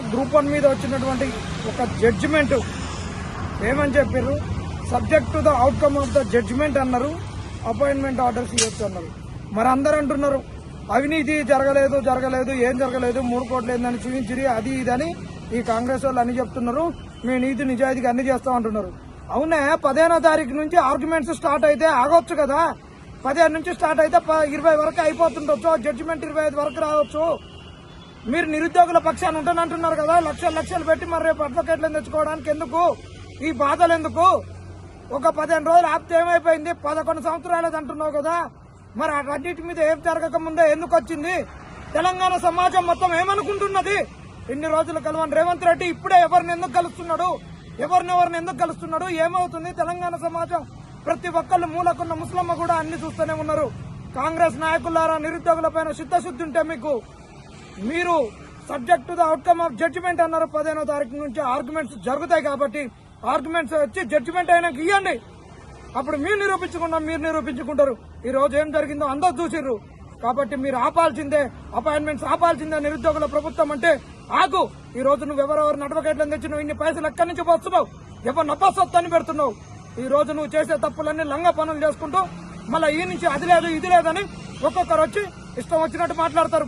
Group one మీద వచ్చినటువంటి ఒక జడ్జిమెంట్ ఏమని చెప్పారు subject to the outcome of the judgement అన్నారు. అపాయింట్మెంట్ ఆర్డర్స్ ఇవ్వచ్చు అన్నారు. మరి అందరు అంటున్నారు అవినీతి జరగలేదు జరగలేదు ఏం జరగలేదు మూడు కోట్లు ఏందని చూపించిరి అది ఇదని ఈ కాంగ్రెస్ వాళ్ళు అన్ని చెప్తున్నారు. మీ నీతి నిజాయితీకి అన్ని చేస్తాం అంటున్నారు. అవునే? పదిహేనో తారీఖు నుంచి ఆర్గ్యుమెంట్స్ స్టార్ట్ అయితే ఆగొచ్చు కదా. పదిహేను నుంచి స్టార్ట్ అయితే ప- ఇరవై వరకు అయిపోతుండొచ్చు. జడ్జిమెంట్ ఇరవై ఐదు వరకు రావచ్చు. మీరు నిరుద్యోగుల పక్షాన్ని ఉంటానంటున్నారు కదా లక్షలు లక్షలు పెట్టి మరి రేపు అడ్వకేట్లను తెచ్చుకోవడానికి ఎందుకు? ఈ బాధలు ఎందుకు? ఒక పదిహేను రోజులు ఆప్తే ఏమైపోయింది? పదకొండు సంవత్సరాలది అంటున్నావు కదా. మరి అన్నిటి మీద ఏం జరగక ముందే ఎందుకు వచ్చింది? తెలంగాణ సమాజం మొత్తం ఏమనుకుంటున్నది? ఇన్ని రోజులు కలవని రేవంత్ రెడ్డి ఇప్పుడే ఎవరిని ఎందుకు కలుస్తున్నాడు ఎవరినెవరిని ఎందుకు కలుస్తున్నాడు ఏమవుతుంది? తెలంగాణ సమాజం ప్రతి ఒక్కళ్ళు మూలకున్న ముస్లమ్మ కూడా అన్ని చూస్తూనే ఉన్నారు. కాంగ్రెస్ నాయకులారా నిరుద్యోగుల పైన చిత్తశుద్ధి ఉంటే మీకు మీరు subject to the outcome of judgement అన్నారు పదిహేనో తారీఖు నుంచి ఆర్గ్యుమెంట్స్ జరుగుతాయి కాబట్టి ఆర్గ్యుమెంట్స్ వచ్చి జడ్జిమెంట్ అయినాక ఇవ్వండి అప్పుడు మీరు నిరూపించకుండా మీరు నిరూపించుకుంటారు. ఈ రోజు ఏం జరిగిందో అందరూ చూసిర్రు. కాబట్టి మీరు ఆపాల్సిందే అపాయింట్మెంట్స్ ఆపాల్సిందే నిరుద్యోగుల ప్రభుత్వం అంటే ఆగు! ఈ రోజు నువ్వు ఎవరెవరు అడ్వకేట్లను తెచ్చినావు ఇన్ని పైసలు ఎక్కడి నుంచి పోస్తున్నావు? ఎవరు నప్పసొత్తని పెడుతున్నావు? ఈ రోజు నువ్వు చేసే తప్పులన్నీ లంగ పనులు చేసుకుంటూ మళ్ళీ ఈ నుంచి అది లేదు ఇది లేదని ఒక్కొక్కరు వచ్చి ఇష్టం వచ్చినట్టు మాట్లాడతారు.